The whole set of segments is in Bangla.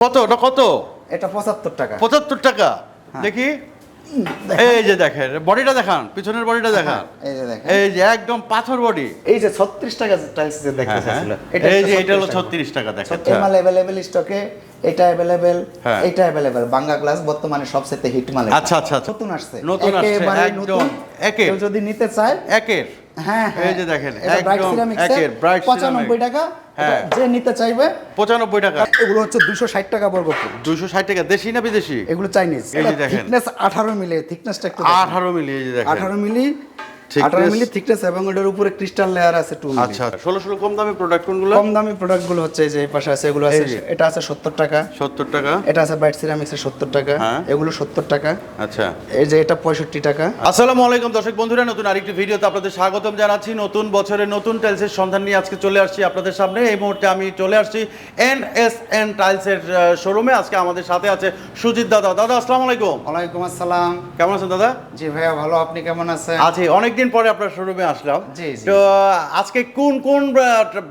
কত? ওটা কত? এটা পঁচাত্তর টাকা। পঁচাত্তর টাকা। হ্যাঁ। দেখি। এই যে দেখেন বডিটা দেখান পিছনের বডিটা দেখান। এই যে দেখেন। এই যে একদম পাথর বডি। এই যে ছত্রিশ টাকা টাইলস যে দেখতে এই যে এটা হলো ছত্রিশ টাকা দেখাচ্ছে মাল স্টকে এটা অ্যাভেলেবেল হ্যাঁ। এটা অ্যাভেলেবেল বাংলা গ্লাস বর্তমানে সবচেয়ে হিট মাল। আচ্ছা, আচ্ছা, আচ্ছা। নতুন আসছে। নতুন আসছে, একদম। কেউ যদি নিতে চায় একের। হ্যাঁ হ্যাঁ। এই যে দেখেন, একদম একের, Bright 95 টাকা। হ্যাঁ। যে নিতে চাইবে পঁচানব্বই টাকা। এগুলো হচ্ছে 260 টাকা বর্গ দুশো ষাট টাকা দেশি না বিদেশি? এগুলো চাইনিজ এই যে দেখেন। থিকনেস 18 মিলি থিকনেসটা একটু আঠারো মিলি এই যে দেখেন। 18 মিলি 18 মিলি থিকনেস এবং এটার উপরে ক্রিস্টাল লেয়ার আছে 2 মিলি। আচ্ছা ষোলো ষোলো কম দামি প্রোডাক্ট কোনগুলো? কম দামি প্রোডাক্টগুলো হচ্ছে এই যে এই পাশে আছে এগুলো আছে এটা আছে 70 টাকা। সত্তর টাকা? এটা আছে ব্রাইট সিরামিক্স এর 70 টাকা। হ্যাঁ। এগুলো 70 টাকা। আচ্ছা। এই যে এটা 65 টাকা। আসসালামু আলাইকুম দর্শক বন্ধুরা নতুন আরেকটি ভিডিওতে আপনাদের স্বাগতম জানাচ্ছি। নতুন বছরের নতুন টাইলসের সন্ধান নিয়ে আজকে চলে আসছি আপনাদের সামনে। এই মুহূর্তে আমি চলে আসছি এন এস এন টাইলসের শোরুমে আজকে আমাদের সাথে আছে সুজিত দাদা। দাদা আসসালামু আলাইকুম। ওয়ালাইকুম আসসালাম। কেমন আছেন দাদা? জি ভাইয়া ভালো। আপনি কেমন আছেন? আছি। অনেকদিন পরে আপনার শোরুমে আসলাম। তো আজকে কোন কোন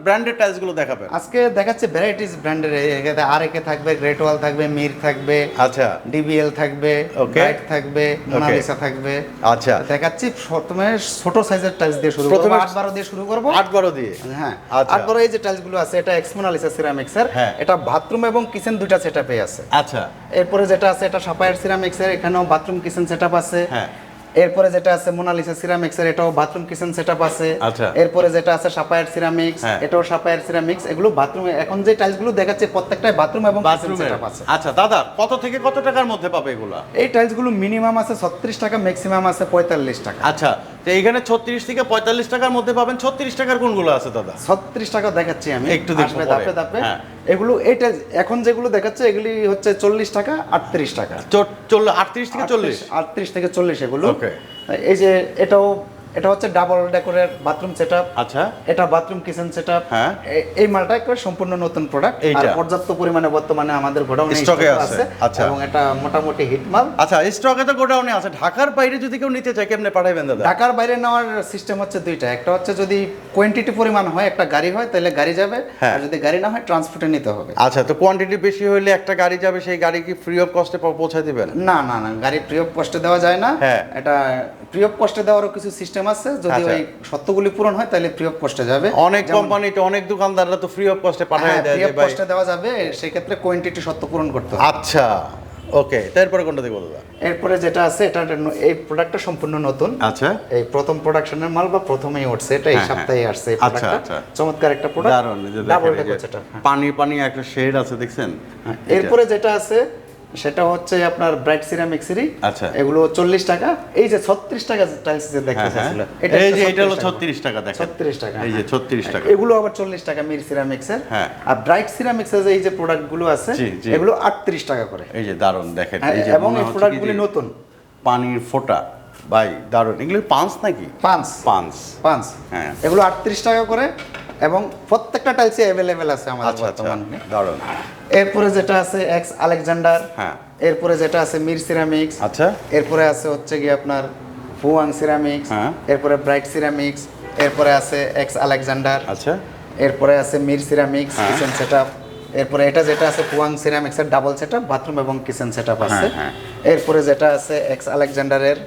ব্র্যান্ডের টাইলসগুলো দেখাবেন? আজকে দেখাচ্ছে ভ্যারাইটিস ব্র্যান্ডের এখানে আরএকে থাকবে গ্রেট ওয়াল থাকবে মির থাকবে আচ্ছা। ডিবিএল থাকবে. ব্রাইট থাকবে মোনালিসা থাকবে। আচ্ছা। দেখাচ্ছি প্রথমে ছোট সাইজের টাইলস দিয়ে শুরু করব প্রথমে 8 12 দিয়ে শুরু করব। আট বারো দিয়ে? হ্যাঁ। আচ্ছা। আর পরে এই যে টাইলসগুলো আছে এটা এক্স মোনালিসা সিরামিক্স এর হ্যাঁ। এটা বাথরুম এবং কিচেন দুইটা সেটআপে আছে। আচ্ছা। এরপরে যেটা আছে এটা সাপায়ার সিরামিক্স এর এখানেও বাথরুম কিচেন সেটআপ আছে। হ্যাঁ। এরপরে যেটা আছে মোনালিসা সিরামিক্স এর এটাও বাথরুম কিচেন সেটআপ আছে। আচ্ছা। এরপরে যেটা আছে সাপায়ার সিরামিক্স হ্যাঁ। এটাও সাপায়ার সিরামিক্স এগুলো বাথরুম এখন যে টাইলসগুলো দেখাচ্ছে প্রত্যেকটাই বাথরুম এবং কিচেন সেটআপ আছে। আচ্ছা দাদা কত থেকে কত টাকার মধ্যে পাবে এগুলো? এই টাইলসগুলো মিনিমাম আছে 36 টাকা ম্যাক্সিমাম আছে 45 টাকা। আচ্ছা তো এইখানে ছত্রিশ থেকে পঁয়তাল্লিশ টাকার মধ্যে পাবেন। ছত্রিশ টাকার কোনগুলো আছে দাদা? 36 টাকা দেখাচ্ছি আমি। একটু দেখবে দাপে ধাপে হ্যাঁ। এগুলো এটা এখন যেগুলো দেখাচ্ছে এগুলি হচ্ছে 40 টাকা 38 টাকা। চল্লিশ আটত্রিশ থেকে চল্লিশ? 38 থেকে 40 এগুলো। এই যে এটাও এটা হচ্ছে ডাবল ডেকোরের বাথরুম সেটআপ আচ্ছা। এটা বাথরুম কিচেন সেটআপ হ্যাঁ। এই মালটা একেবারে সম্পূর্ণ নতুন প্রোডাক্ট আর এইটা? পর্যাপ্ত পরিমাণে বর্তমানে আমাদের গোডাউনে স্টকে আছে, আচ্ছা। এবং এটা মোটামুটি হিট মাল আচ্ছা স্টকে তো গোডাউনে আছে। ঢাকার বাইরে যদি কেউ নিতে চায় কেমনে পাঠাবেন দাদা? ঢাকার বাইরে নেওয়ার সিস্টেম হচ্ছে দুইটা। একটা হচ্ছে যদি কোয়ান্টিটি পরিমাণ হয় একটা গাড়ি হয় তাহলে গাড়ি যাবে। হ্যাঁ। আর যদি গাড়ি না হয় ট্রান্সপোর্টে নিতে হবে। আচ্ছা তো কোয়ান্টিটি বেশি হলে একটা গাড়ি যাবে সেই গাড়ি কি ফ্রি অফ কস্টে পৌঁছে দিবেন? না না না গাড়ি ফ্রি অফ কস্টে দেওয়া যায় না। হ্যাঁ। এটা অফ কস্টে দেওয়ারও কিছু সিস্টেম আছে। যদি আচ্ছা। ওই সত্যগুলি পূরণ হয় তাহলে অফ কস্টে যাবে। অনেক কোম্পানিতে অনেক দোকানদাররা তো ফ্রি অফ কস্টে পাঠিয়ে হ্যাঁ দেয় ভাই কস্টে দেওয়া যাবে সেক্ষেত্রে কোয়ান্টিটি সত্য পূরণ করতে হবে। আচ্ছা ওকে তারপরে কোনটা দেখব দাদা? এরপরে যেটা আছে এটা এই প্রোডাক্টটা সম্পূর্ণ নতুন। আচ্ছা। এই প্রথম প্রোডাকশনের মাল বা প্রথমেই উঠছে এটা এই হ্যাঁ, সপ্তাহে আসছে আচ্ছা, আচ্ছা। চমৎকার একটা প্রোডাক্ট দারুণ এই যে ডাবল দেখেন, এই যে সেটা পানি পানি একটা শেড আছে দেখছেন? এরপরে যেটা আছে সেটা হচ্ছে আপনার ব্রাইট সিরামিক্সেরই আচ্ছা। এগুলো চল্লিশ টাকা। এই যে ছত্রিশ টাকা টাইলস যে দেখতে হ্যাঁ, হ্যাঁ। এই যে এটা হলো ছত্রিশ টাকা। দেখেন। ছত্রিশ টাকা এই যে হ্যাঁ। ছত্রিশ টাকা। এগুলো আবার চল্লিশ টাকা মির সিরামিক্সের হ্যাঁ। আর ব্রাইট সিরামিক্সের এই যে প্রোডাক্টগুলো আছে। এগুলো আটত্রিশ টাকা করে। এই যে দারুণ দেখেন। এই যে এবং এই প্রোডাক্টগুলি নতুন। পানির ফোঁটা ভাই দারুণ। এগুলো পাঁচ নাকি? পাঁচ। পাঁচ। পাঁচ। হ্যাঁ। এগুলো আটত্রিশ টাকা করে। এবং প্রত্যেকটা টাইলসই অ্যাভেলেবেল আছে আমাদের আচ্ছা আচ্ছা বর্তমানে দারুণ এরপরে যেটা আছে এক্স আলেকজান্ডার হ্যাঁ। এরপরে যেটা আছে মির সিরামিক্স আচ্ছা এরপরে আছে হচ্ছে গিয়ে আপনার ফুয়াং সিরামিক্স হ্যাঁ। এরপরে ব্রাইট সিরামিক্স এরপরে আছে এক্স আলেকজান্ডার আচ্ছা এরপরে আছে মির সিরামিক্স। কিচেন সেটআপ এরপরে এটা যেটা আছে ফুয়াং সিরামিক্সের ডাবল সেটআপ বাথরুম এবং কিচেন সেটআপ আছে হ্যাঁ, এরপরে যেটা আছে এক্স আলেকজান্ডারের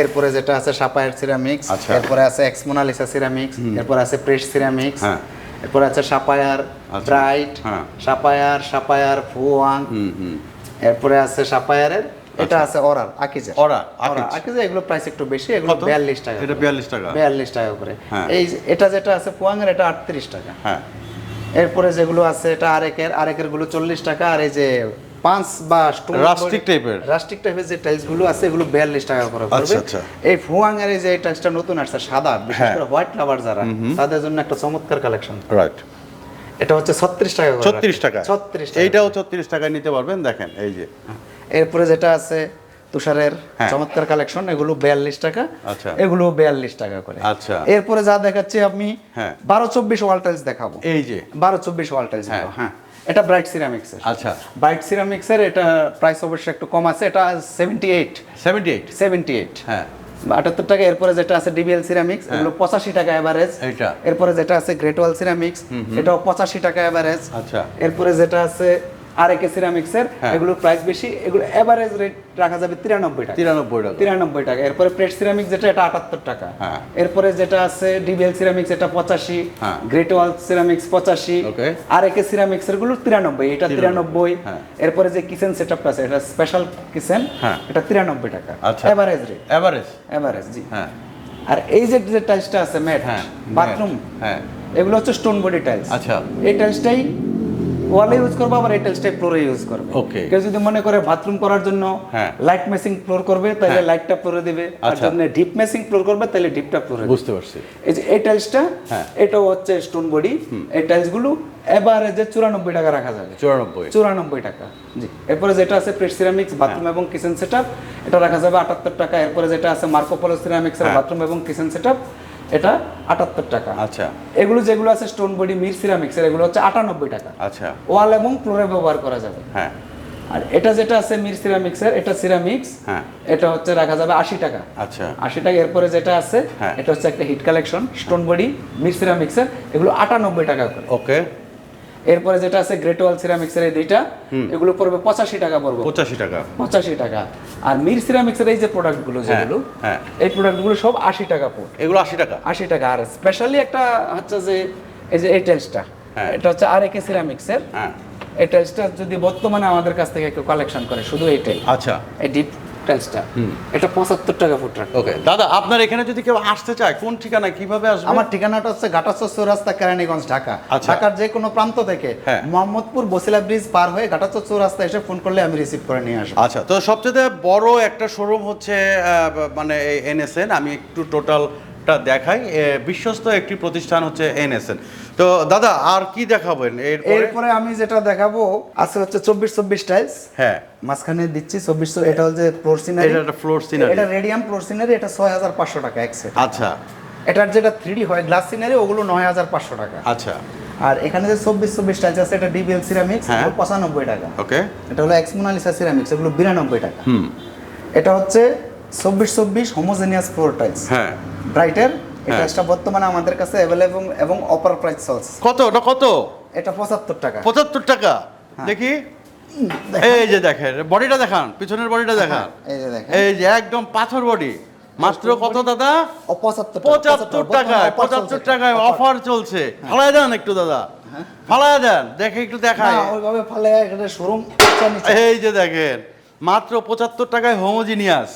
এরপরে যেটা আছে সাপায়ার সিরামিক্স আচ্ছা। এরপরে আছে এক্স মোনালিসা সিরামিক্স এরপরে আছে প্রেস সিরামিক্স হ্যাঁ। এরপরে আছে সাপায়ার আচ্ছা। ব্রাইট হ্যাঁ। সাপায়ার সাপায়ার ফুয়াং এরপরে আছে সাপায়ারের এটা আছে অরার আকিজের ওরা অরা আকিজ। এগুলো প্রাইস একটু বেশি এগুলো কত? 42 টাকা এটা 42 টাকা। 42 টাকা করে হ্যাঁ। এই এটা যেটা আছে পুয়াং এর এটা 38 টাকা হ্যাঁ এরপরে যেগুলো আছে এটা আরেকের আরেকেরগুলো 40 টাকা আর এই যে পাঁচ বা type এর? রাস্টিক টাইপের যে টাইলসগুলো আছে এগুলো 42 টাকা করে পড়বে। আচ্ছা, আচ্ছা। এই ফুয়াঙ্গের এই যে টাইলসটা নতুন আসছে সাদা বিশেষ হ্যাঁ। করে হোয়াইট লাভার যারা তাদের জন্য একটা চমৎকার কালেকশন রাইট এটা হচ্ছে 36 টাকা করে ছত্রিশ টাকা। 36 টাকা। এইটাও ছত্রিশ টাকায় নিতে পারবেন দেখেন এই যে। এরপরে যেটা আছে তুষারের হ্যাঁ। চমৎকার কালেকশন এগুলো বিয়াল্লিশ টাকা। আচ্ছা। এগুলো বিয়াল্লিশ টাকা করে। আচ্ছা। এরপরে যা দেখাচ্ছি আমি হ্যাঁ। বারো চব্বিশ ওয়াল টাইলস দেখাবো। এই যে। বারো চব্বিশ ওয়াল টাইলস হ্যাঁ। হ্যাঁ। এটা ব্রাইট সিরামিক্স আচ্ছা। ব্রাইট সিরামিক্স এর এটা প্রাইস অবশ্যই একটু কম আছে। এটা seventy eight seventy eight seventy eight হ্যাঁ। আটাত্তর টাকা। এরপরে যেটা আছে ডিবিএল সিরামিক্স এগুলো পঁচাশি টাকা এভারেজ। এরপরে যেটা আছে গ্রেট ওয়াল সিরামিক্স এটাও পঁচাশি টাকা এভারেজ আচ্ছা। এরপরে যেটা আছে আর একে সিরামিক্সের। এগুলোর প্রাইস বেশি এগুলো এভারেজ রেট রাখা যাবে তিরানব্বই টাকা তিরানব্বই টাকা তিরানব্বই টাকা এরপরে প্লেট সিরামিক যেটা এটা আটাত্তর টাকা হ্যাঁ। এরপরে যেটা আছে ডিবিএল সিরামিক্স এটা পঁচাশি। গ্রেট ওয়াল সিরামিক্স পঁচাশি. আর একে সিরামিক্স এরগুলো তিরানব্বই এটা তিরানব্বই হ্যাঁ। এরপরে যে কিচেন সেট সেটআপটা আছে এটা স্পেশাল কিচেন হ্যাঁ। এটা তিরানব্বই টাকা আচ্ছা। এভারেজ রেট এভারেজ এভারেজ জি হ্যাঁ আর এই যে যে টাইলসটা আছে ম্যাট হ্যাঁ বাথরুম হ্যাঁ এগুলো হচ্ছে স্টোন বডি টাইলস আচ্ছা। এই টাইলসটাই ওয়ালে ইউজ করবে আবার ফ্লোরে ইউজ করবে Okay. কেউ যদি মনে করে বাথরুম করার জন্য হ্যাঁ। লাইট মেসিং ফ্লোর করবে তাহলে হ্যাঁ। লাইটটা ফ্লোরে দিবে আর। যদি ডিপ ফ্লোর করবে তাহলে ডিপটা ফ্লোরে বুঝতে পারছি এই যে এই টাইলসটা হ্যাঁ। এটাও হচ্ছে স্টোন বডি এই টাইলসগুলো এভারেজে চুরানব্বই টাকা রাখা যাবে চুরানব্বই চুরানব্বই টাকা জি এরপরে যেটা আছে প্রেস সিরামিক্স বাথরুম হ্যাঁ। এবং কিচেন সেটআপ এটা রাখা যাবে আটাত্তর টাকা এরপরে যেটা আছে মার্কোপোলো সিরামিক্স হ্যাঁ। বাথরুম এবং কিচেন সেটআপ এটা আটাত্তর টাকা। আচ্ছা। এগুলো যেগুলো আছে স্টোন বডি মির সিরামিক্সের এগুলো হচ্ছে আটানব্বই টাকা। আচ্ছা। ওয়াল এবং ফ্লোরে ব্যবহার করা যাবে। হ্যাঁ। আর এটা যেটা আছে মির সিরামিক্সের এটা সিরামিক্স হ্যাঁ। এটা হচ্ছে রাখা যাবে আশি টাকা। আচ্ছা। আশি টাকা এরপরে যেটা আছে হ্যাঁ। এটা হচ্ছে একটা hit collection stone body Mir সিরামিক্সের এগুলো আটানব্বই টাকা করে। ওকে। এরপরে যেটা আছে গ্রেট ওয়াল সিরামিক্সের এই দুইটা এগুলো পড়বে পঁচাশি টাকা পড়বে। পঁচাশি টাকা। পঁচাশি টাকা। আর মির সিরামিক্সের এই যে প্রোডাক্টগুলো হ্যাঁ, যেগুলো হ্যাঁ। এই প্রোডাক্টগুলো সব আশি টাকা পড়বে। এগুলো আশি টাকা। আশি টাকা। আর স্পেশালি একটা হচ্ছে যে এই যে এই টাইলসটা হ্যাঁ। এটা হচ্ছে আর একে সিরামিক্সের হ্যাঁ। এই টাইলসটা যদি বর্তমানে আমাদের কাছ থেকে একটু কালেকশন করে শুধু এই টাইল আচ্ছা। এই ডিপ টাইলসটা। এটা পঁচাত্তর টাকা ফুট রাখা ওকে দাদা আপনার এখানে যদি কেউ আসতে চায় কোন ঠিকানা কীভাবে আসবে? আমার ঠিকানাটা হচ্ছে গাটাচর চৌরাস্তা কেরানীগঞ্জ ঢাকা। আচ্ছা। ঢাকার যে কোনো প্রান্ত থেকে হ্যাঁ। মোহাম্মদপুর বসিলা ব্রিজ পার হয়ে গাটাচর রাস্তা এসে ফোন করলে আমি রিসিভ করে নিয়ে আসব। আচ্ছা তো সবচেয়ে বড় একটা শোরুম হচ্ছে আহ, মানে এনএসএন আমি একটু টোটালটা দেখাই। বিশ্বস্ত একটি প্রতিষ্ঠান হচ্ছে এনএসএন। তো দাদা আর কি দেখাবেন এরপরে আমি যেটা দেখাবো আছে হচ্ছে চব্বিশ চব্বিশ টাইলস। হ্যাঁ। মাঝখানে দিচ্ছি চব্বিশ এটা হচ্ছে ফ্লোর সিনারি এটা একটা floor scenery। এটা রেডিয়াম ফ্লোর সিনারি এটা ছয় হাজার পাঁচশো টাকা এক সেট আচ্ছা। এটার যেটা থ্রি হয় গ্লাস সিনারি ওগুলো নয় হাজার পাঁচশো টাকা। আচ্ছা। আর এখানে যে চব্বিশ চব্বিশ টাইলস আছে এটা ডিবিএল সিরামিক্স হ্যাঁ। পঁচানব্বই টাকা। ওকে। এটা হলো এক্স মোনালিসা সিরামিক্স এগুলো বিরানব্বই টাকা। হুম। এটা হচ্ছে চব্বিশ চব্বিশ হোমোজেনিয়াস ফ্লোর টাইলস হ্যাঁ। ব্রাইটের এই হ্যাঁ। বর্তমানে আমাদের কাছে অ্যাভেলেবল এবং অপার প্রাইস চলছে। কত? ওটা কত? এটা পঁচাত্তর টাকা। পঁচাত্তর টাকা? হ্যাঁ। দেখি। এই যে দেখেন বডিটা দেখান পিছনের বডিটা দেখান। এই যে দেখেন। এই যে একদম পাথর বডি। মাত্র কত দাদা? পঁচাত্তর টাকায় পঁচাত্তর টাকায় অফার চলছে। ফালায় দেন একটু দাদা। ফালায় দেন দেখে একটু দেখায়। হ্যাঁ। না ওইভাবে ফালে এখানে শোরুম এই যে দেখেন মাত্র পঁচাত্তর টাকায় হোমোজিনিয়াস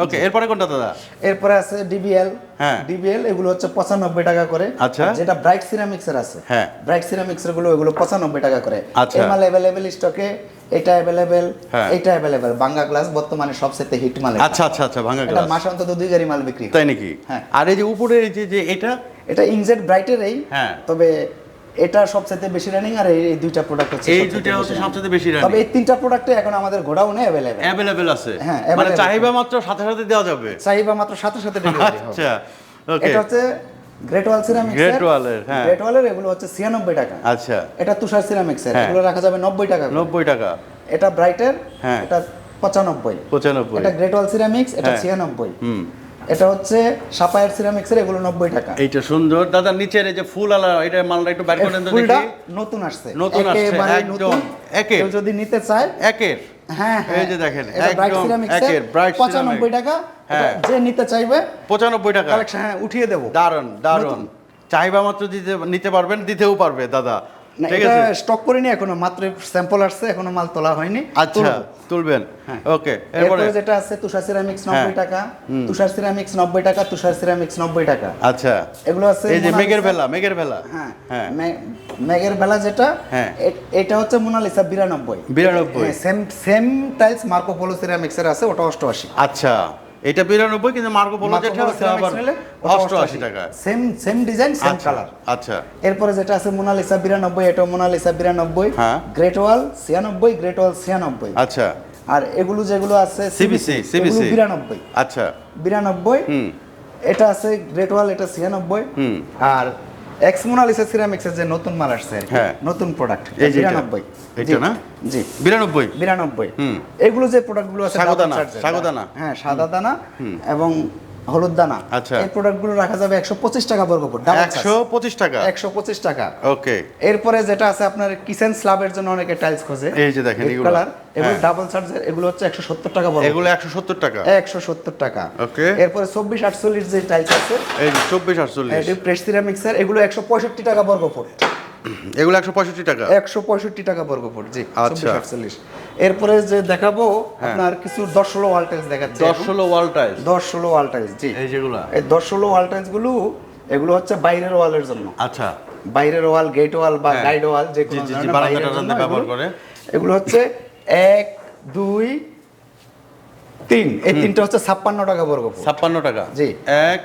ওকে এরপরে কোনটা দাদা এরপরে আছে ডিবিএল হ্যাঁ। ডিবিএল এগুলো হচ্ছে পঁচানব্বই টাকা করে আচ্ছা। যেটা ব্রাইট সিরামিক্স এর আছে হ্যাঁ। ব্রাইট সিরামিক্স এরগুলো এগুলো পঁচানব্বই টাকা করে। এমাল অ্যাভেলেবেল স্টকে এটা অ্যাভেলেবেল। এটা অ্যাভেলেবেল বাঙ্গা গ্লাস বর্তমানে সবচেয়ে হিট মাল আচ্ছা আচ্ছা আচ্ছা ভাঙা এটা গ্লাস মাসে অন্তত দুই গাড়ি মাল বিক্রি তাই নাকি হ্যাঁ। আর এই যে উপরে এই যে যে এটা এটা ইনজেট ব্রাইটের এই হ্যাঁ। তবে এটা সবচেয়ে বেশি রানিং আর এই দুইটা প্রোডাক্ট হচ্ছে এই দুটো হচ্ছে সবচেয়ে বেশি running। তবে এই তিনটা প্রোডাক্টে এখন আমাদের গোডাউনে অ্যাভেলেবেল অ্যাভেলেবেল আছে হ্যাঁ, মানে। চাহিদা মাত্র সাথে সাথে দেওয়া যাবে চাহিদা মাত্র সাথে সাথে ডেলিভারি হবে আচ্ছা ওকে এটা হচ্ছে গ্রেট ওয়াল সিরামিক্স Wall এর, হ্যাঁ। গ্রেট ওয়ালের এগুলো হচ্ছে ছিয়ানব্বই টাকা আচ্ছা এটা তুষার সিরামিক্স এর হ্যাঁ। এগুলো রাখা যাবে নব্বই টাকা করে। নব্বই টাকা এটা ব্রাইটের হ্যাঁ। এটা পঁচানব্বই পঁচানব্বই এটা গ্রেট ওয়াল সিরামিক্স এটা হ্যাঁ। ছিয়ানব্বই হুম এটা হচ্ছে সাপায়ার সিরামিক্স এর এগুলো নব্বই টাকা। এইটা সুন্দর। দাদা নিচের এই যে ফুল আলা এটা মালটা একটু বাইর করেন তো ফুলটা দেখি নতুন আসছে। নতুন আসছে, একদম। কেউ যদি নিতে চায় একের। হ্যাঁ হ্যাঁ। এই যে দেখেন, একদম একের, Bright পঁচানব্বই টাকা। হ্যাঁ। যে নিতে চাইবে পঁচানব্বই টাকা। কালেকশন হ্যাঁ উঠিয়ে দেবো। দারুণ দারুণ চাইবা মাত্র দিতে নিতে পারবেন দিতেও পারবে দাদা। না, এটা স্টক করিনি এখনও মাত্র স্যাম্পল আসছে এখনও মাল তোলা হয়নি। আচ্ছা তুলবেন। হ্যাঁ। ওকে এরপরে? এরপরে যেটা আছে তুষার সিরামিক্স হ্যাঁ। টাকা। তুষার সিরামিক্স নব্বই টাকা তুষার সিরামিক্স নব্বই টাকা। আচ্ছা। এগুলো আছে এই যে ভেলা মেঘের ভেলা। হ্যাঁ। হ্যাঁ। মে- মেঘের বেলা যেটা হ্যাঁ। এটা হচ্ছে মোনালিসা বিরানব্বই। 92 same same tiles Marco Polo সিরামিক্সের আছে ওটা অষ্টআশি। আচ্ছা। এটা বিরানব্বই কিন্তু মার্কো পোলো যেটা আছে আবার অষ্টআশি টাকা। Same same design same colour আচ্ছা। এরপরে যেটা আছে মোনালিসা বিরানব্বই এটা মোনালিসা বিরানব্বই। হ্যাঁ। গ্রেট ওয়াল ছিয়ানব্বই গ্রেট ওয়াল ছিয়ানব্বই। আচ্ছা। আর এগুলো যেগুলো আছে সিবিসি সিবিসি বিরানব্বই। আচ্ছা। বিরানব্বই। হুম। এটা আছে গ্রেট ওয়াল এটা ছিয়ানব্বই। হুম। আর এক্স মোনালিসা সিরামিক্সের যে নতুন মাল আসছে হ্যাঁ। নতুন প্রোডাক্ট এই যে এটা। বিরানব্বই এটা না? জি বিরানব্বই বিরানব্বই হুম। এগুলো যে প্রোডাক্টগুলো আছে double charge হ্যাঁ সাদা দানা এবং হলুদ দানা। আচ্ছা। এই প্রোডাক্টগুলো রাখা যাবে একশো পঁচিশ টাকা বর্গ ফুট একশো পঁচিশ টাকা? একশো পঁচিশ টাকা। ওকে এরপরে যেটা আছে আপনার কিচেন স্ল্যাবের জন্য অনেকে টাইলস খোঁজে। এই যে দেখেন কালার এগুলো। হ্যাঁ। ডাবল চার্জের এগুলো হচ্ছে একশো সত্তর টাকা বর্গ এগুলো একশো সত্তর টাকা। একশো সত্তর টাকা। Okay. এরপরে চব্বিশ আটচল্লিশ যে টাইলস আছে এই চব্বিশ আটচল্লিশ। প্রেস সিরামিক্সের এগুলো একশো পঁয়ষট্টি টাকা বর্গ ফুট। এগুলো একশো পঁয়ষট্টি টাকা? একশো পঁয়ষট্টি টাকা বর্গ ফুট জি আচ্ছা। আটচল্লিশ। এরপরে যে দেখাবো আপনার কিছু দশ ষোলো ওয়াল টাইলস দেখাচ্ছে। দশ ষোলো ওয়াল টাইলস দশ ষোলো ওয়াল টাইলস জি। এই যেগুলো। এই দশ ষোলো ওয়াল টাইলসগুলো এগুলো হচ্ছে বাইরের ওয়ালের জন্য। আচ্ছা। বাইরের ওয়াল গেট ওয়াল বা হ্যাঁ। গাইড ওয়াল যে ব্যবহার করে। এগুলো হচ্ছে এক দুই তিন। এই তিনটা হচ্ছে ছাপ্পান্ন টাকা বর্গ ছাপ্পান্ন টাকা। জি। এক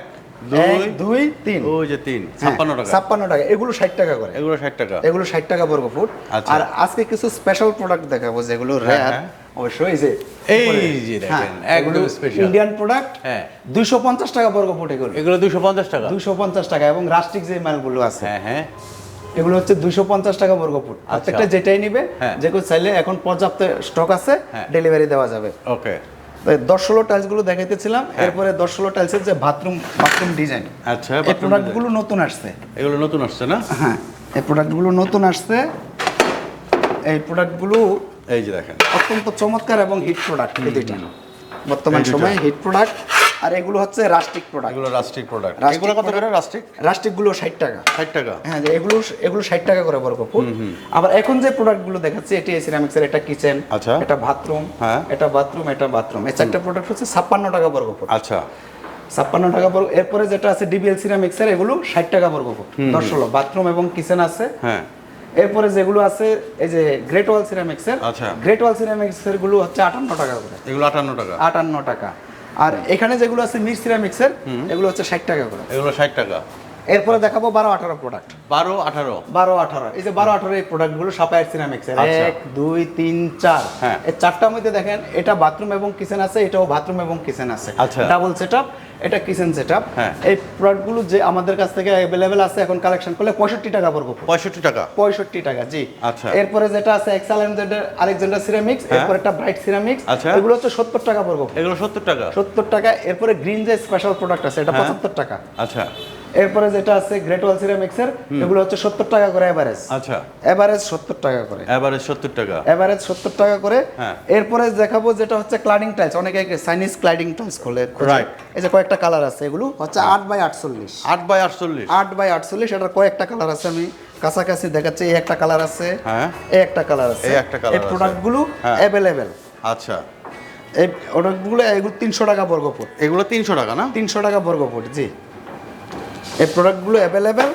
দুই তিন। ওই যে তিন হ্যাঁ, ছাপ্পান্ন টাকা। ছাপ্পান্ন টাকা। এগুলো ষাট টাকা করে। এগুলো ষাট টাকা। এগুলো ষাট টাকা বর্গ ফুট। আচ্ছা। আর আজকে কিছু স্পেশাল প্রোডাক্ট দেখাবো যেগুলো রেয়ার। অবশ্যই যে এই যে দেখেন, একদম এগুলো ইন্ডিয়ান প্রোডাক্ট হ্যাঁ। টাকা বর্গ ফুট এগুলো। এগুলো দুশো পঞ্চাশ টাকা। এবং রাষ্ট্রিক যে মালগুলো আছে। হ্যাঁ হ্যাঁ। এগুলো হচ্ছে দুইশো পঞ্চাশ টাকা বর্গ ফুট। প্রত্যেকটা যেটাই নিবে হ্যাঁ। যে কেউ চাইলে এখন পর্যাপ্ত স্টক আছে। ডেলিভারি দেওয়া যাবে। ওকে দশ ষোলো টাইলসগুলো দেখাইতেছিলাম এরপরে দশ ষোলো টাইলসের যে বাথরুম বাথরুম ডিজাইন আচ্ছা এই প্রোডাক্টগুলো নতুন আসছে। এগুলো নতুন আসছে না? হ্যাঁ এই প্রোডাক্টগুলো নতুন আসছে। এই প্রোডাক্টগুলো এই যে দেখেন। অত্যন্ত চমৎকার এবং হিট প্রোডাক্ট এই দুইটা। বর্তমান সময়ে হিট প্রোডাক্ট আর এগুলো হচ্ছে রাষ্ট্রিক প্রোডাক্ট এগুলো রাস্টিক প্রোডাক্ট রাষ্ট্রিক এগুলো কত করে। Rustic rustic? গুলো ষাট টাকা। ষাট টাকা। হ্যাঁ যে এগুলো এগুলো ষাট টাকা করে বর্গ ফুট আবার এখন যে প্রোডাক্টগুলো দেখাচ্ছি এটি সিরামিক্সের এটা কিচেন আচ্ছা। এটা বাথরুম হ্যাঁ। এটা বাথরুম এটা বাথরুম এই চারটা প্রোডাক্ট হচ্ছে ছাপ্পান্ন টাকা বর্গ ফুট আচ্ছা। ছাপ্পান্ন টাকা বর্গ এরপরে যেটা আছে ডিবিএল সিরামিক্সের এগুলো ষাট টাকা বর্গ ফুট দশ ষোলো। বাথরুম এবং কিচেন আছে। হ্যাঁ। এরপরে যেগুলো আছে এই যে গ্রেট ওয়াল সিরামিক্সের আচ্ছা। গ্রেট ওয়াল সিরামিক্সেরগুলো হচ্ছে আটান্ন টাকা করে। এগুলো আটান্ন টাকা। আটান্ন টাকা। আর এখানে যেগুলো আছে মিক্স সিরামিক্সের এগুলো হচ্ছে ষাট টাকা করে। এগুলো ষাট টাকা। এরপরে দেখাবো বারো আঠারো প্রোডাক্ট বারো আঠারো বারো আঠারো এই যে বারো আঠারো এই প্রোডাক্টগুলো সাপায়ার আচ্ছা। এক দুই তিন চার হ্যাঁ। এই চারটার মধ্যে দেখেন এটা বাথরুম এবং কিচেন আছে এটাও বাথরুম এবং কিচেন আছে আচ্ছা। ডাবল সেট এটা কিচেন সেট হ্যাঁ। এই প্রোডাক্টগুলো যে আমাদের কাছ থেকে অ্যাভেলেবেল আছে এখন কালেকশন করলে পঁয়ষট্টি টাকা পড়ব পঁয়ষট্টি টাকা পঁয়ষট্টি টাকা জি আচ্ছা। এরপরে যেটা আছে এক্সালেন্ডার আলেকজান্ডার সিরামিক্স। এরপর একটা ব্রাইট সিরামিক্স আচ্ছা। এগুলো হচ্ছে সত্তর টাকা পড়ব এগুলো সত্তর টাকা সত্তর টাকা এরপরে গ্রিন যে স্পেশাল প্রোডাক্ট আছে এটা হ্যাঁ। পঁচাত্তর টাকা আচ্ছা এরপরে যেটা আছে গ্রেট ওয়াল সিরামিক্সের এগুলো হচ্ছে সত্তর টাকা করে এভারেজ আচ্ছা। এভারেজ সত্তর টাকা করে। এবারে সত্তর টাকা। এভারেজ সত্তর টাকা করে। হ্যাঁ। এরপরে দেখাবো যেটা হচ্ছে ক্লাডিং টাইলস অনেকে চাইনিজ ক্লাডিং টাইলস খোলে. এই যে কয়েকটা কালার আছে এগুলো হচ্ছে আট বাই আটচল্লিশ। আট বাই আটচল্লিশ। আট বাই আটচল্লিশ এটার কয়েকটা কালার আছে আমি কাছাকাছি দেখাচ্ছি। এই একটা কালার আছে হ্যাঁ। এই একটা কালার আছে। এই একটা colour এই। প্রোডাক্টগুলো হ্যাঁ। অ্যাভেলেবেল আচ্ছা। এই প্রোডাক্টগুলো এগুলো তিনশো টাকা বর্গ ফুট এগুলো তিনশো টাকা না? তিনশো টাকা বর্গ ফুট জি। এই প্রোডাক্টগুলো অ্যাভেলেবেল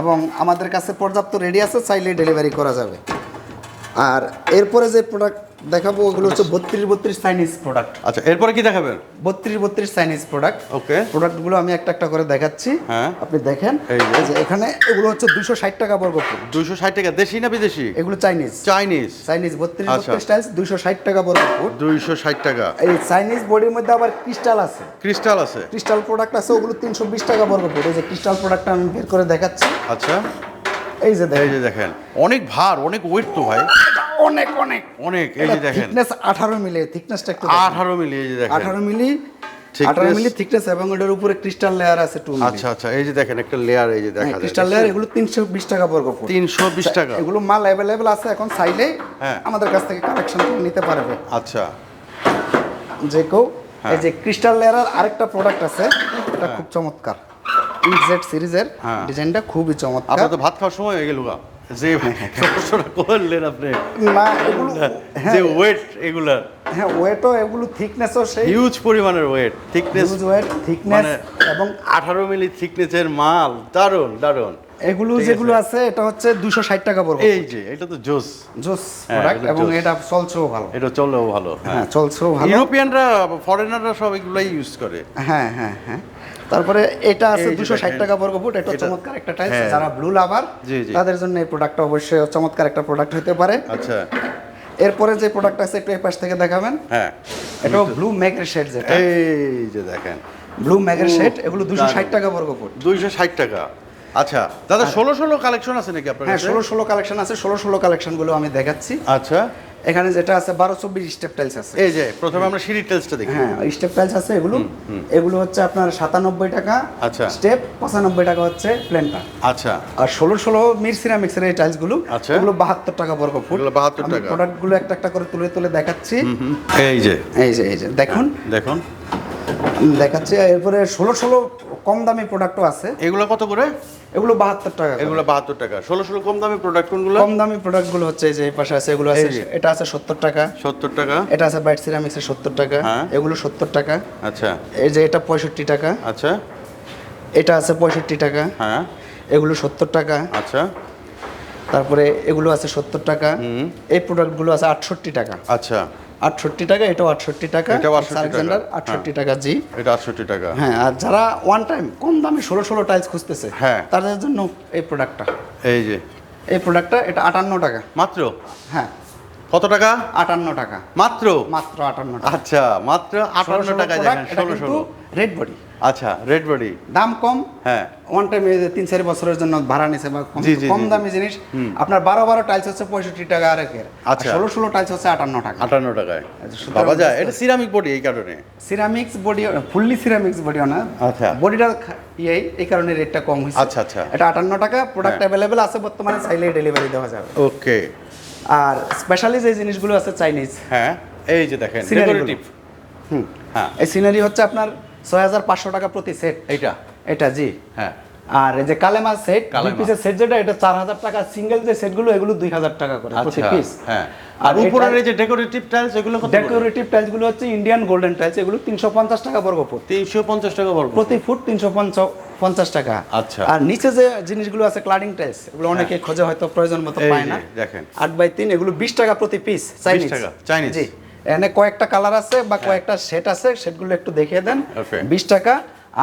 এবং আমাদের কাছে পর্যাপ্ত রেডি আছে, চাইলে ডেলিভারি করা যাবে। আর এরপরে যে প্রোডাক্ট দেখাবো ওগুলো হচ্ছে বত্রিশ বত্রিশ চাইনিজ প্রোডাক্ট আচ্ছা এরপরে কি দেখাবেন? বত্রিশ বত্রিশ চাইনিজ প্রোডাক্ট ওকে। প্রোডাক্টগুলো আমি একটা একটা করে দেখাচ্ছি। হ্যাঁ। আপনি দেখেন এই যে। এখানে এগুলো হচ্ছে দুশো ষাট টাকা বর্গ ফুট। দুইশো ষাট টাকা দেশি না বিদেশি? এগুলো চাইনিজ চাইনিজ চাইনিজ বত্রিশ আচ্ছা। বত্রিশ টাইলস দুশো ষাট টাকা বর্গ ফুট। দুইশো ষাট টাকা। এই চাইনিজ বডির মধ্যে আবার ক্রিস্টাল আছে। ক্রিস্টাল আছে। ক্রিস্টাল প্রোডাক্ট আছে ওগুলো তিনশো বিশ টাকা বর্গ ফুট। এই যে ক্রিস্টাল প্রোডাক্টটা আমি বের করে দেখাচ্ছি। আচ্ছা। এই যে এই যে দেখেন। অনেক ভার অনেক ওয়েট তো ভাই। অনেক অনেক। অনেক এই যে দেখেন। থিকনেস আঠারো মিলি থিকনেসটা একটু আঠারো মিলি এই যে দেখেন। আঠারো মিলি Thickness- আঠারো মিলি থিকনেস এবং এটার উপরে ক্রিস্টাল লেয়ার আছে টু আচ্ছা আচ্ছা এই যে দেখেন একটা লেয়ার এই যে দেখা যায়। ক্রিস্টাল লেয়ার এগুলো তিনশো বিশ টাকা বর্গ ফুট। তিনশো বিশ টাকা। এগুলো মাল অ্যাভেলেবেল আছে এখন চাইলে হ্যাঁ। আমাদের কাছ থেকে কালেকশন করে নিতে পারবে। আচ্ছা। যে কেউ হ্যাঁ। এই যে ক্রিস্টাল লেয়ারের আরেকটা প্রোডাক্ট আছে এটা খুব চমৎকার। সিরিজের হ্যাঁ। ডিজাইনটা খুবই চমৎকার। আপনার তো ভাত খাওয়ার সময় হয়ে গেল। যে প্রশ্নটা করলেন আপনি। না এগুলো হ্যাঁ যে ওয়েট এগুলার হ্যাঁ ওয়েটও এগুলো থিকনেসও সেই হিউজ পরিমাণের ওয়েট থিকনেস ওয়েট থিকনেস এবং আঠারো মিলি থিকনেসের মাল দারুণ দারুণ এগুলো যেগুলো আছে এটা হচ্ছে দুশো ষাট টাকা পড়বে। এই যে এটা তো জোস। জোস হ্যাঁ, প্রোডাক্ট এবং এটা চলছেও ভালো। এটা চললেও ভালো হ্যাঁ। চলছেও ভালো। ইউরোপিয়ানরা ফরেনাররা সব এগুলাই ইউজ করে। হ্যাঁ হ্যাঁ হ্যাঁ। তারপরে এটা আছে দুশো ষাট টাকা বর্গ ফুট এটা এটা- চমৎকার একটা টাইলস হ্যাঁ। যারা ব্লু লাভার। তাদের জন্য এই প্রোডাক্টটা অবশ্যই চমৎকার একটা প্রোডাক্ট হতে পারে। আচ্ছা। এরপরে যে প্রোডাক্ট আছে একটু এই পাশ থেকে দেখাবেন। হ্যাঁ। এটাও ব্লু ম্যাগের শেড যেটা। এই যে দেখেন। ব্লু ম্যাগের শেড এগুলো দুশো ষাট টাকা বর্গ ফুট দুইশো ষাট টাকা। আচ্ছা দাদা ষোলো ষোলো কালেকশন আছে নাকি আপনার হ্যাঁ ষোলো ষোলো কালেকশন আছে ষোলো ষোলো কালেকশনগুলো আমি দেখাচ্ছি। আচ্ছা। এখানে যেটা আছে বারো চব্বিশ স্টেপ টাইলস আছে। এই যে প্রথমে আমরা সিঁড়ি টেলসটা দেখি। হ্যাঁ স্টেপ টাইলস আছে এগুলো। এগুলো হচ্ছে আপনার সাতানব্বই টাকা আচ্ছা। স্টেপ পঁচানব্বই টাকা হচ্ছে প্লেনটা আচ্ছা। আর ষোলো ষোলো মির সিরামিক্সের এই টাইলসগুলো আচ্ছা। এগুলো বাহাত্তর টাকা বর্গ ফুট এগুলো 72 আমি টাকা। প্রোডাক্টগুলো একটা একটা করে তুলে তুলে দেখাচ্ছি। এই যে। এই যে এই যে দেখুন। দেখুন। দেখাচ্ছি এরপরে ষোলো ষোলো কম দামি প্রোডাক্টও আছে। এগুলো কত করে? এগুলো বাহাত্তর টাকা এগুলো বাহাত্তর টাকা। ষোলো ষোলো কম দামি প্রোডাক্ট কোনগুলো? কম দামি প্রোডাক্টগুলো হচ্ছে এই যে এই পাশে আছে এগুলো আছে এটা আছে সত্তর টাকা। সত্তর টাকা। এটা আছে বাইট সিরামিক্সের সত্তর টাকা। হ্যাঁ। এগুলো সত্তর টাকা। আচ্ছা। এই যে এটা পঁয়ষট্টি টাকা। আচ্ছা। এটা আছে পঁয়ষট্টি টাকা। হ্যাঁ। এগুলো সত্তর টাকা। আচ্ছা। তারপরে এগুলো আছে সত্তর টাকা। এই প্রোডাক্টগুলো আছে আটষট্টি টাকা। আচ্ছা। আটষট্টি টাকা এটাও আটষট্টি টাকা এটাও 68 আলেকজান্ডার আটষট্টি টাকা জি এটা আটষট্টি টাকা। হ্যাঁ আর যারা ওয়ান টাইম কম দামে ষোলো ষোলো টাইলস খুঁজতেছে হ্যাঁ। তাদের জন্য এই প্রোডাক্টটা এই যে। এই প্রোডাক্টটা এটা আটান্ন টাকা। মাত্র? হ্যাঁ। কত টাকা? আটান্ন টাকা। মাত্র? মাত্র আটান্ন টাকা। আচ্ছা মাত্র আটান্ন টাকা ষোলো ষোলো রেড বডি আচ্ছা রেড বডি দাম কম। হ্যাঁ। ওয়ান টাইম তিন চারি বছরের জন্য ভাড়া নিছে বা কম-। দামি জিনিস আপনার বারো বারো টাইলস হচ্ছে পঁয়ষট্টি টাকা আর একের। আচ্ছা। ষোলো ষোলো টাইলস হচ্ছে আটান্ন টাকা। আটান্ন টাকায়। বাবা যায় এটা সিরামিক বডি এই কারণে। সিরামিক্স বডি ফুললি সিরামিক্স বডিও না। আচ্ছা। বডিটা ইয়ে এই কারণে রেটটা কম হয়েছে। আচ্ছা, আচ্ছা। এটা আটান্ন টাকা প্রোডাক্ট। অ্যাভেলেবেল আছে বর্তমানে চাইলে ডেলিভারি দেওয়া যাবে। ওকে। আর স্পেশালি যে জিনিসগুলো আছে চাইনিজ হ্যাঁ এই যে দেখেন। ডেকোরেটিভ হুম হ্যাঁ। এই সিনারি হচ্ছে আপনার ছয় হাজার পাঁচশো টাকা প্রতি সেট এইটা? এটা জি। হ্যাঁ। আর এই যে কালেমা সেট দুই পিসের সেট যেটা এটা চার হাজার টাকা। সিঙ্গেল যে সেটগুলো এগুলো দুই হাজার টাকা করে প্রতি আচ্ছা পিস হ্যাঁ। আর উপরের যে ডেকোরেটিভ টাইলস এগুলো ডেকোরেটিভ টাইলসগুলো হচ্ছে ইন্ডিয়ান গোল্ডেন টাইলস এগুলো তিনশো পঞ্চাশ টাকা বর্গ ফুট। তিনশো পঞ্চাশ টাকা বর্গ প্রতি ফুট তিনশো পঞ্চাশ টাকা। আচ্ছা। আর নিচে যে জিনিসগুলো আছে ক্লাডিং টাইলস এগুলো অনেকে খোঁজে হয়তো প্রয়োজন মতো পায় না। দেখেন। আট বাই তিন এগুলো বিশ টাকা প্রতি পিস চাইনিজ টাকা, Chinese। জি। এখানে কয়েকটা কালার আছে বা কয়েকটা সেট আছে সেটগুলো একটু দেখিয়ে দেন। বিশ টাকা।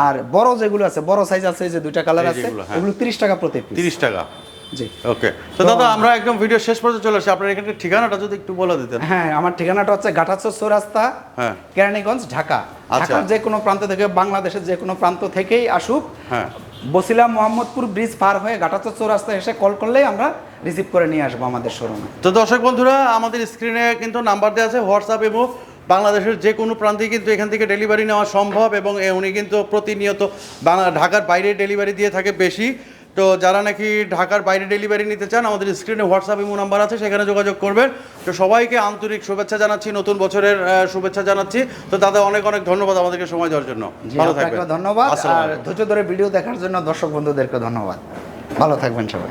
আর বড় যেগুলো আছে বড় সাইজ আছে যে দুইটা কালার আছে হ্যাঁ। তিরিশ টাকা প্রতি তিরিশ টাকা। জি। ওকে। তো দাদা আমরা একদম ভিডিও শেষ পর্যন্ত চলে আপনার এখানে ঠিকানাটা যদি একটু বলে দিতেন। হ্যাঁ আমার ঠিকানাটা হচ্ছে হ্যাঁ। কেরানীগঞ্জ ঢাকা। আচ্ছা। ঢাকার যে কোনো প্রান্ত থেকে বাংলাদেশের যে কোনো প্রান্ত থেকেই আসুক। হ্যাঁ। বসিলা মোহাম্মদপুর ব্রিজ পার হয়ে গাটাচর চৌরাস্তায় এসে কল করলেই আমরা রিসিভ করে নিয়ে আসব আমাদের শোরুমে তো দর্শক বন্ধুরা, আমাদের স্ক্রিনে কিন্তু নাম্বার দেওয়া আছে হোয়াটসঅ্যাপ এবং বাংলাদেশের যে কোনো প্রান্তে কিন্তু এখান থেকে ডেলিভারি নেওয়া সম্ভব এবং উনি কিন্তু প্রতিনিয়ত বাংলা ঢাকার বাইরে ডেলিভারি দিয়ে থাকে বেশি। তো যারা নাকি ঢাকার বাইরে ডেলিভারি নিতে চান আমাদের স্ক্রিনে হোয়াটসঅ্যাপ ইমো নাম্বার আছে সেখানে যোগাযোগ করবেন। তো সবাইকে আন্তরিক শুভেচ্ছা জানাচ্ছি নতুন বছরের শুভেচ্ছা জানাচ্ছি। তো দাদা অনেক অনেক ধন্যবাদ আমাদেরকে সময় দেওয়ার জন্য। ভালো থাকবেন। ধন্যবাদ। আর ধৈর্য ধরে ভিডিও দেখার জন্য দর্শক বন্ধুদেরকে ধন্যবাদ। ভালো থাকবেন সবাই।